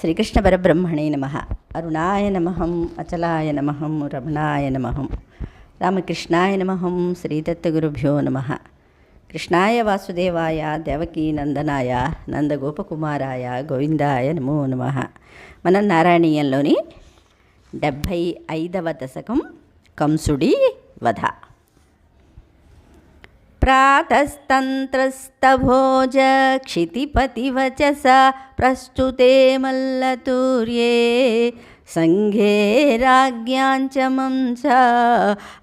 శ్రీకృష్ణ పరబ్రహ్మణే నమ. అరుణాయ నమహం అచలాయ నమహం రమణాయ నమహం రామకృష్ణాయ నమహం శ్రీదత్తగురుభ్యో నమ. కృష్ణాయ వాసుదేవాయ దేవకీ నందనాయ నందగోపకుమారాయ గోవిందాయ నమో నమ. మనం నారాయణీయంలోని డెబ్భై ఐదవ దశకం కంసుడి వధ. प्रातस्तन्त्रस्तभोज क्षितिपतिवचसा प्रस्तुते मल्लतूर्ये सङ्घे राज्ञाञ्च मंसा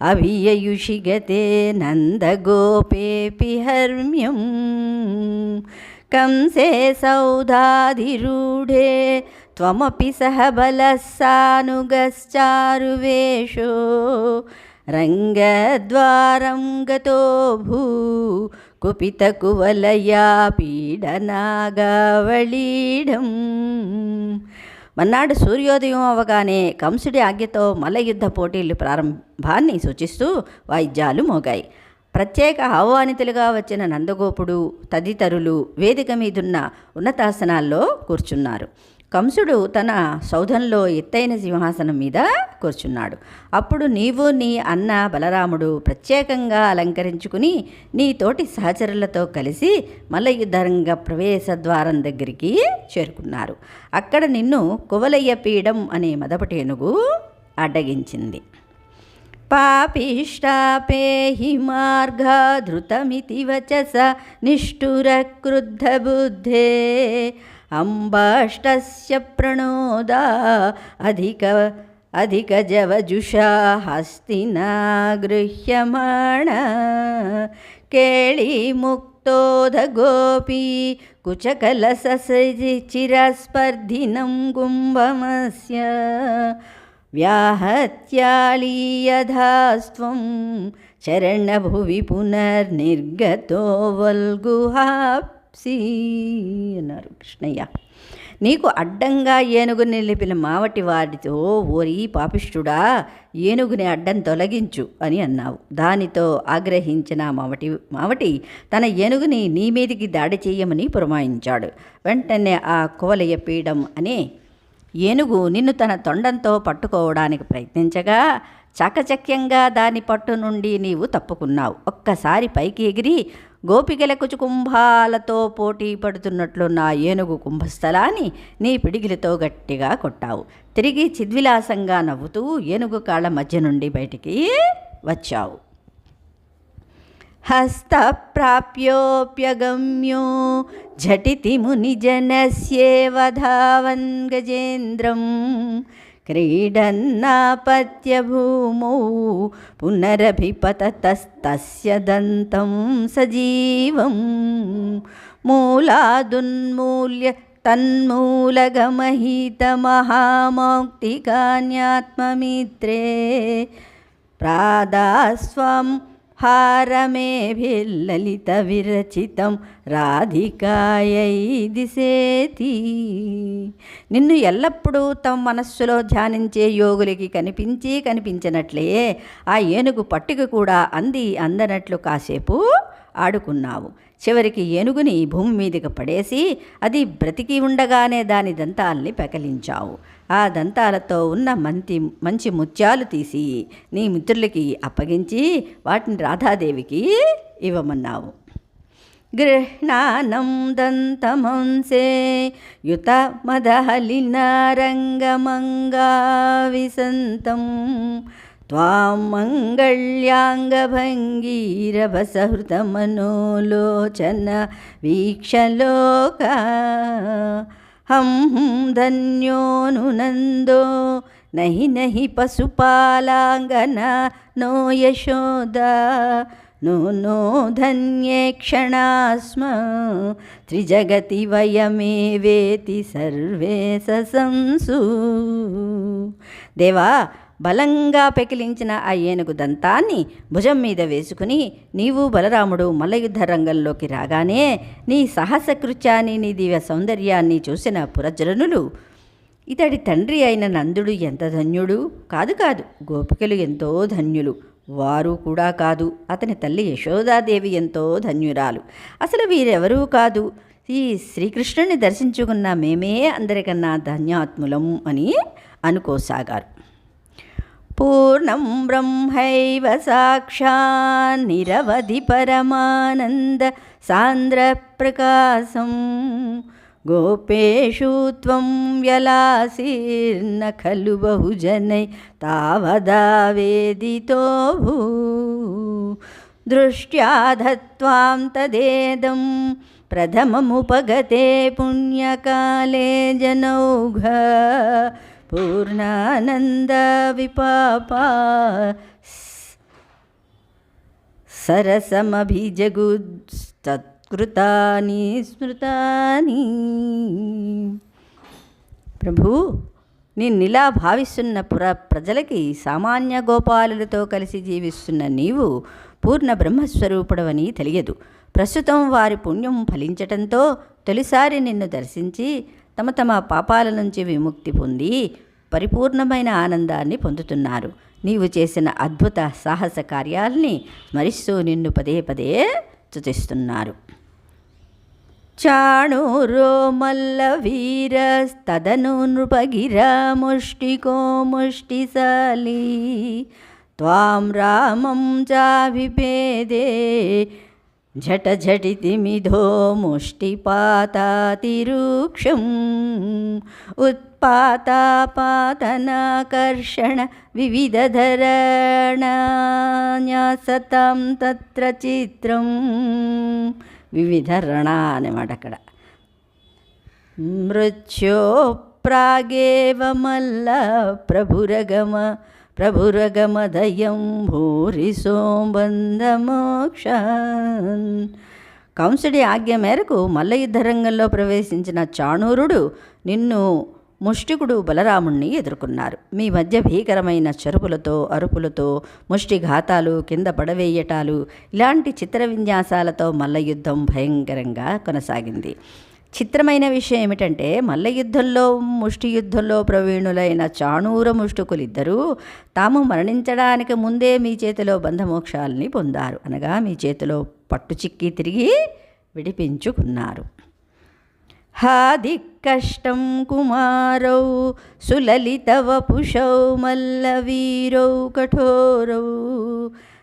अभिययुषिगते नन्दगोपेऽपि हर्म्यम् कंसे सौधाधिरूढे त्वमपि सह बलः सानुगश्चारुवेषो రంగద్వారం గతో భూ కుపితకువలయా పీడనాగవళీఢం. మన్నాడు సూర్యోదయం అవగానే కంసుడి ఆజ్ఞతో మల్లయుద్ధ పోటీలు ప్రారంభాన్ని సూచిస్తూ వాయిద్యాలు మోగాయి. ప్రత్యేక ఆహ్వానితులుగా వచ్చిన నందగోపుడు తదితరులు వేదిక మీదున్న ఉన్నతాసనాల్లో కూర్చున్నారు. కంసుడు తన సౌధంలో ఎత్తైన సింహాసనం మీద కూర్చున్నాడు. అప్పుడు నీవు నీ అన్న బలరాముడు ప్రత్యేకంగా అలంకరించుకుని నీ తోటి సహచరులతో కలిసి మల్లయుద్ధరంగ ప్రవేశ ద్వారం దగ్గరికి చేరుకున్నారు. అక్కడ నిన్ను కువలయ్య పీడం అనే మదపటేనుగు అడ్డగించింది. పాపిష్టాపేహి మార్గాధృతమితి వచస నిష్ఠుర క్రుద్ధ బుద్ధే अम्बाष्टस्य प्रणोदा अधिक अधिकजवजुषा हस्तिना गृह्यमाण केळिमुक्तोधगोपी कुचकलससि चिरस्पर्धिनं कुम्भमस्य। व्याहत्यालीयधास्त्वं चरणभुवि पुनर्निर्गतो वल्गुहाप्। వల్గుహాప్సి అన్నారు కృష్ణయ్య. నీకు అడ్డంగా ఏనుగు నిలిపిన మావటి వారితో ఓరి పాపిష్టుడా ఏనుగుని అడ్డం తొలగించు అని అన్నావు. దానితో ఆగ్రహించిన మావటి మావటి తన ఏనుగుని నీ మీదికి దాడి చేయమని పురమాయించాడు. వెంటనే ఆ కువలయ పీడం అనే ఏనుగు నిన్ను తన తొండంతో పట్టుకోవడానికి ప్రయత్నించగా చాకచక్యంగా దాని పట్టు నుండి నీవు తప్పుకున్నావు. ఒక్కసారి పైకి ఎగిరి గోపికల కుచుకుంభాలతో పోటీ పడుతున్నట్లు నా ఏనుగు కుంభస్థలాన్ని నీ పిడిగిలితో గట్టిగా కొట్టావు తిరిగి చిద్విలాసంగా నవ్వుతూ ఏనుగు కాళ్ళ మధ్య నుండి బయటికి వచ్చావు హస్తప్రాప్యోప్యగమ్యో झटिति मुनिजनस्येव धावन् गजेन्द्रं क्रीडन्नापत्य भूमौ पुनरभिपततस्तस्य दन्तं सजीवं मूलादुन्मूल्य तन्मूलगमहितमहामौक्तिकान्यात्ममित्रे హారమేభిల్లలిత విరచితం రాధికాయై దిశేతి. నిన్ను ఎల్లప్పుడూ తమ మనస్సులో ధ్యానించే యోగులకి కనిపించి కనిపించినట్లే ఆ ఏనుగు పట్టుకు కూడా అంది అందనట్లు కాసేపు ఆడుకున్నావు. చివరికి ఏనుగుని భూమి మీదకి పడేసి అది బ్రతికి ఉండగానే దాని దంతాల్ని పెకలించావు. ఆ దంతాలతో ఉన్న మంచి మంచి ముత్యాలు తీసి నీ మిత్రులకి అప్పగించి వాటిని రాధాదేవికి ఇవ్వమన్నావు. గృహ్ణానం దంతమంసే యుత మదహలినారంగమంగా విసంతం त्वां मङ्गल्याङ्गभङ्गीरभसहृतमनोलोचन वीक्षलोका हं धन्योऽनुनन्दो नहि नहि पशुपालाङ्गना नो यशोदा नो नो धन्ये क्षणा स्म त्रिजगति वयमेवेति सर्वे ससंसु देवा బలంగా పెకిలించిన ఆ ఏనుగు దంతాన్ని భుజం మీద వేసుకుని నీవు బలరాముడు మల్లయుద్ధ రంగంలోకి రాగానే నీ సాహస కృత్యాన్ని నీ దివ్య సౌందర్యాన్ని చూసిన పురజనులు ఇతడి తండ్రి అయిన నందుడు ఎంత ధన్యుడు? కాదు కాదు గోపికలు ఎంతో ధన్యులు. వారు కూడా కాదు. అతని తల్లి యశోదాదేవి ఎంతో ధన్యురాలు. అసలు వీరెవరూ కాదు. ఈ శ్రీకృష్ణుని దర్శించుకున్న మేమే అందరికన్నా ధన్యాత్ములం అని అనుకోసాగారు. పూర్ణం బ్రహ్మైవ సాక్షాన్ నిరవధి పరమానంద సాంద్ర ప్రకాశం గోపేషు త్వం వ్యలాసీర్న ఖలు బహుజనై తావదా వేదితో భూ దృష్ట్యా దత్వాం తదేదం ప్రథమముపగతే పుణ్యకాలే జనౌఘ పూర్ణానంద విపాపా సరసమభిజగుస్తత్కృతాని స్మృతాని ప్రభు నిన్నిలా భావిస్తున్న పుర ప్రజలకి సామాన్య గోపాలులతో కలిసి జీవిస్తున్న నీవు పూర్ణ బ్రహ్మస్వరూపుడవని తెలియదు. ప్రస్తుతం వారి పుణ్యం ఫలించటంతో తొలిసారి నిన్ను దర్శించి తమ తమ పాపాల నుంచి విముక్తి పొంది పరిపూర్ణమైన ఆనందాన్ని పొందుతున్నారు. నీవు చేసిన అద్భుత సాహస కార్యాల్ని స్మరిస్తూ నిన్ను పదే పదే స్తుతిస్తున్నారు. చాణూరో మల్ల వీరస్తదను నృపగిర ముష్టికో ముష్టిశాలి. త్వాం రామం చాభిపేదే झट झटिति मिधो मुष्टिपातातिरूक्षम् उत्पातापातनाकर्षण వివిధధరణాన్యాసతాం తత్ర చిత్రం వివిధ రణ అనమాట అక్కడ మృత్యో ప్రాగేవ మల్ల ప్రభురగమ ప్రభురగమదయం భూరి సోంబంధమోక్షాన్ కంసుడి ఆజ్ఞ మేరకు మల్లయుద్ధ రంగంలో ప్రవేశించిన చాణూరుడు నిన్ను ముష్టికుడు బలరాముణ్ణి ఎదుర్కొన్నారు. మీ మధ్య భీకరమైన చెరుపులతో అరుపులతో ముష్టిఘాతాలు కింద పడవేయటాలు ఇలాంటి చిత్ర విన్యాసాలతో మల్లయుద్ధం భయంకరంగా కొనసాగింది. చిత్రమైన విషయం ఏమిటంటే మల్ల యుద్ధంలో ముష్టి యుద్ధంలో ప్రవీణులైన చాణూర ముష్టుకులిద్దరూ తాము మరణించడానికి ముందే మీ చేతిలో బంధమోక్షాల్ని పొందారు. అనగా మీ చేతిలో పట్టు చిక్కి తిరిగి విడిపించుకున్నారు. హాది కష్టం కుమారౌ సులలితవపుషౌ మల్లవీరౌ కఠోరౌ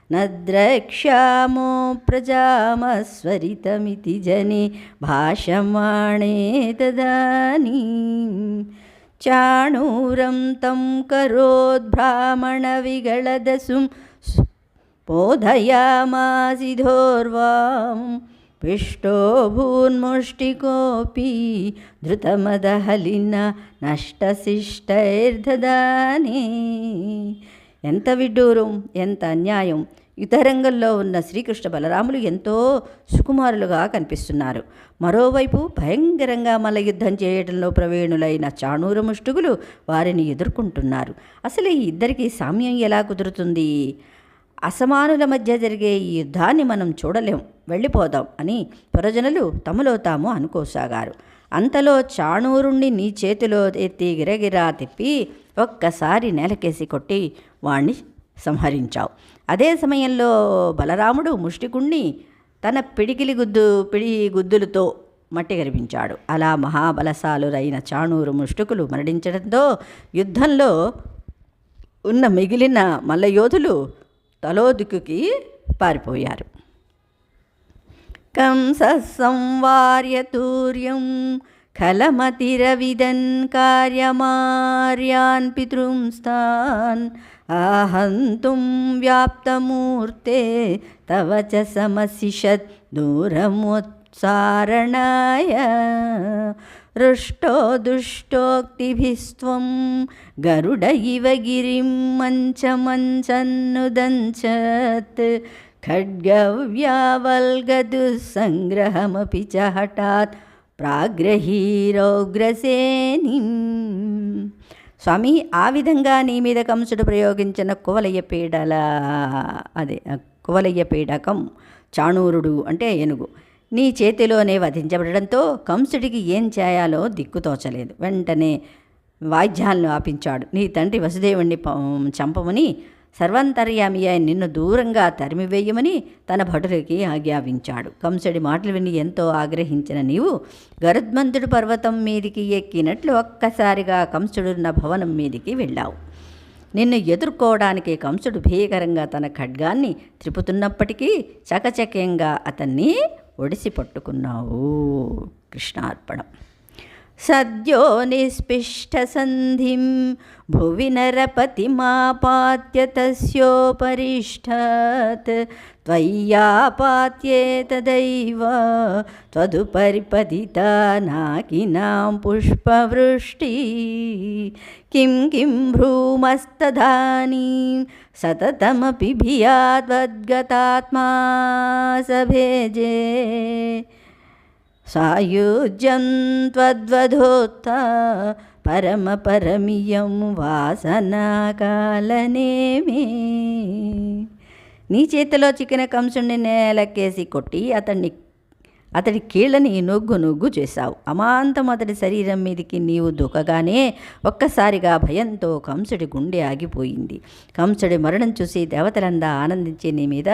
నద్రక్ష్యామో ప్రజామస్వరితమితి జని భాషమాణే తదానీ చాణూరం తం కరోద్భ్రామణవిగళదసుం బోధయామాసి ధోర్వాం పిష్టో భూన్ముష్టికోపి ధృతమదహలిన నష్టశిష్టైర్ధదానే ఎంత విడ్డూరం ఎంత అన్యాయం యుద్ధరంగంలో ఉన్న శ్రీకృష్ణ బలరాములు ఎంతో సుకుమారులుగా కనిపిస్తున్నారు. మరోవైపు భయంకరంగా మల్లయుద్ధం చేయడంలో ప్రవీణులైన చాణూర ముష్టుగులు వారిని ఎదుర్కొంటున్నారు. అసలు ఈ ఇద్దరికి సామ్యం ఎలా కుదురుతుంది? అసమానుల మధ్య జరిగే ఈ యుద్ధాన్ని మనం చూడలేం. వెళ్ళిపోదాం అని పురజనులు తమలో తాము అనుకోసాగారు. అంతలో చాణూరుణ్ణి నీ చేతిలో ఎత్తి గిరగిరా తిప్పి ఒక్కసారి నేలకేసి కొట్టి వాణ్ణి సంహరించావు. అదే సమయంలో బలరాముడు ముష్టికుణ్ణి తన పిడికిలి గుద్దు పిడి గుద్దులతో మట్టి గరిపించాడు. అలా మహాబలశాలురైన చాణూరు ముష్టుకులు మరణించడంతో యుద్ధంలో ఉన్న మిగిలిన మల్లయోధులు తలోదుకుకి పారిపోయారు. కంస సంవార్య తూర్యం ఖలమతిరవిదన్ కార్యమార్యాన్ పితృంస్తాన్ ఆహంతుం వ్యాప్తమూర్తే తవ చ సమశిషత్ దూరముత్సారణాయ. రుష్టో దుష్టోక్తిభిస్త్వం గరుడ ఇవ గిరిం మంచమంచన్నుదంచత్ ఖడ్గవ్యావల్గదుస్సంగ్రహమపి చ హఠాత్ ప్రాగ్రహీరోగ్రసేనిం. స్వామి ఆ విధంగా నీ మీద కంసుడు ప్రయోగించిన కువలయ్య పీడల అదే కువలయ్య పీడకం చాణూరుడు అంటే ఏనుగు. నీ చేతిలోనే వధించబడడంతో కంసుడికి ఏం చేయాలో దిక్కుతోచలేదు వెంటనే వాయిద్యాలను ఆపించాడు. నీ తండ్రి వసుదేవుణ్ణి చంపమని సర్వంతర్యామి అయి నిన్ను దూరంగా తరిమివేయమని తన భటులకి ఆజ్ఞాపించాడు. కంసుడి మాటలు విని ఎంతో ఆగ్రహించిన నీవు గరుద్మంతుడు పర్వతం మీదికి ఎక్కినట్లు ఒక్కసారిగా కంసుడున్న భవనం మీదికి వెళ్ళావు. నిన్ను ఎదుర్కోవడానికి కంసుడు భీకరంగా తన ఖడ్గాన్ని త్రిపుతున్నప్పటికీ చకచక్యంగా అతన్ని ఒడిసి పట్టుకున్నావు. కృష్ణార్పణం. సద్యో నిస్పిష్టసంధిం భువి నరపతిమాపాత్య తస్యోపరిష్టాత్. త్వయ్యాపాత్యేతదైవ త్వదుపరిపదిత నాకినాం పుష్పవృష్టి. కిం కిం భ్రూమస్తదానీం సతతమపి భియాద్వద్గతాత్మా సభేజే సాయుజ్యం త్వద్వధోత్త పరమపరమియం వాసనాకాలనేమే. నీ చేతిలో చికెన కంసుడిని నేలకేసి కొట్టి అతన్ని అతడి కీళ్ళని నొగ్గు నొగ్గు చేశావు. అమాంతం అతడి శరీరం మీదికి నీవు దూకగానే ఒక్కసారిగా భయంతో కంసుడి గుండె ఆగిపోయింది. కంసుడి మరణం చూసి దేవతలందా ఆనందించి నీ మీద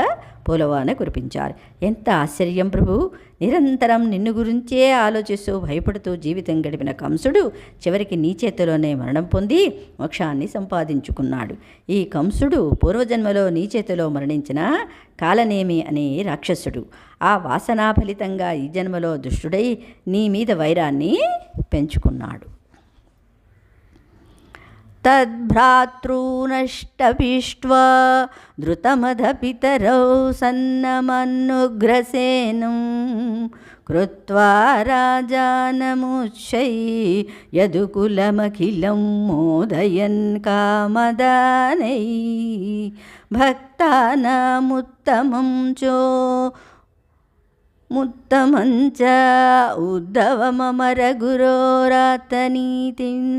పూలవాన కురిపించారు. ఎంత ఆశ్చర్యం ప్రభు! నిరంతరం నిన్ను గురించే ఆలోచిస్తూ భయపడుతూ జీవితం గడిపిన కంసుడు చివరికి నీ చేతిలోనే మరణం పొంది మోక్షాన్ని సంపాదించుకున్నాడు. ఈ కంసుడు పూర్వజన్మలో నీ చేతిలో మరణించిన కాలనేమి అనే రాక్షసుడు. ఆ వాసనా ఫలితంగా ఈ జన్మలో దుష్టుడై నీ మీద వైరాన్ని పెంచుకున్నాడు. तद्भ्रातॄनष्टपिष्ट्वा धृतमधपितरौ सन्नमनुग्रसेनं कृत्वा राजानमुच्चै यदुकुलमखिलं मोदयन् कामदानै भक्तानामुत्तमं चो ముత్తమంచ ఉద్ధవ ಮಮ ರಘುರೋರಾತನೀತಿಂ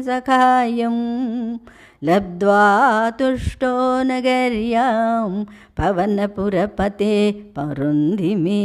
ಸಖಾಯಂ ಲಬ್ಧ್ವಾ ತುಷ್ಟೋ ನಗರ್ಯಾಂ పవనపురపతే ಪರುಂಧಿ ಮೇ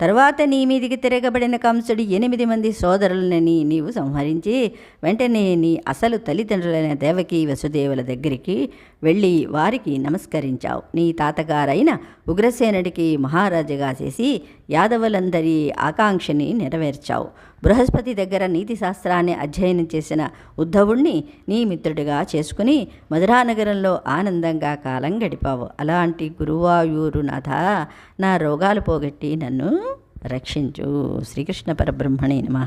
తర్వాత నీ మీదికి తిరగబడిన కంసుడు ఎనిమిది మంది సోదరులని నీవు సంహరించి వెంటనే నీ అసలు తల్లిదండ్రులైన దేవకి వసుదేవుల దగ్గరికి వెళ్ళి వారికి నమస్కరించావు. నీ తాతగారైన ఉగ్రసేనుడికి మహారాజుగా చేసి యాదవులందరి ఆకాంక్షని నెరవేర్చావు. బృహస్పతి దగ్గర నీతి శాస్త్రాన్ని అధ్యయనం చేసిన ఉద్ధవుణ్ణి నీ మిత్రుడిగా చేసుకుని మధురానగరంలో ఆనందంగా కాలం గడిపావు. అలాంటి గురువాయూరునాథ నా రోగాలు పోగొట్టి నన్ను రక్షించు. శ్రీకృష్ణ పరబ్రహ్మణే నమ.